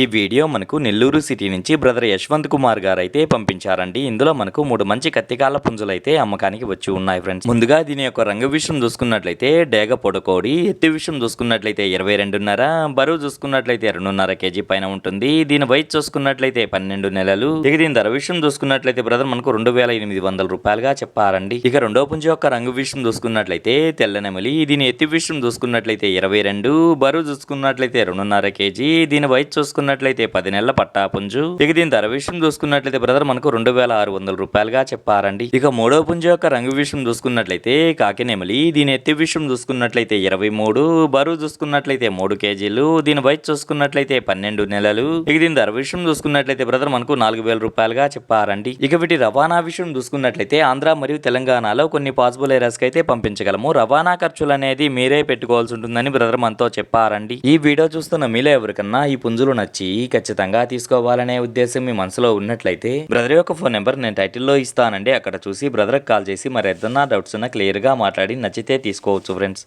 ఈ వీడియో మనకు నెల్లూరు సిటీ నుంచి బ్రదర్ యశ్వంత్ కుమార్ గారు అయితే పంపించారండి. ఇందులో మనకు మూడు మంచి కత్తికాల పుంజులు అయితే అమ్మకానికి వచ్చి ఉన్నాయి ఫ్రెండ్స్. ముందుగా దీని యొక్క రంగు విషయం చూసుకున్నట్లయితే డేగ పొడకోడి ఎత్తి విషయం చూసుకున్నట్లయితే ఇరవై రెండున్నర బరువు చూసుకున్నట్లయితే రెండున్నర కేజీ పైన ఉంటుంది. దీని వయసు చూసుకున్నట్లయితే పన్నెండు నెలలు. ఇక దీని ధర విషయం చూసుకున్నట్లయితే బ్రదర్ మనకు రెండు వేల ఎనిమిది వందల రూపాయలుగా చెప్పారండి. ఇక రెండో పుంజు యొక్క రంగు విషయం చూసుకున్నట్లయితే తెల్ల నెమలి దీని ఎత్తి విషయం చూసుకున్నట్లయితే ఇరవై రెండు బరువు చూసుకున్నట్లయితే రెండున్నర కేజీ దీని వయసు చూసుకున్నట్లయితే పది నెలల పట్టా పుంజు ఇక దీని ధర విషయం చూసుకున్నట్లయితే బ్రదర్ మనకు రెండు వేల ఆరు వందల రూపాయలుగా చెప్పారండి. ఇక మూడో పుంజు యొక్క రంగు విషయం చూసుకున్నట్లయితే కాకి నెమలి దీని ఎత్తి విషయం చూసుకున్నట్లయితే ఇరవై మూడు. బరువు చూసుకున్నట్లయితే మూడు కేజీలు. దీని వయసు చూసుకున్నట్లయితే పన్నెండు నెలలు. ఇక దీని ధర విషయం చూసుకున్నట్లయితే బ్రదర్ మనకు నాలుగు వేల రూపాయలుగా చెప్పారండి. ఇక వీటి రవాణా విషయం చూసుకున్నట్లయితే ఆంధ్ర మరియు తెలంగాణలో కొన్ని పాసిబుల్ ఏరియాస్కి అయితే పంపించగలము. రవాణా ఖర్చులు అనేది మీరే పెట్టుకోవాల్సి ఉంటుందని బ్రదర్ మనతో చెప్పారండి. ఈ వీడియో చూస్తున్న మీలో ఎవరికన్నా ఈ పుంజులు నచ్చి ఖచ్చితంగా తీసుకోవాలనే ఉద్దేశం మీ మనసులో ఉన్నట్లయితే బ్రదర్ యొక్క ఫోన్ నెంబర్ నేను టైటిల్లో ఇస్తానండి. అక్కడ చూసి బ్రదర్కి కాల్ చేసి మరి ఏదన్నా డౌట్స్ ఉన్నా క్లియర్గా మాట్లాడి నచ్చితే తీసుకోవచ్చు ఫ్రెండ్స్.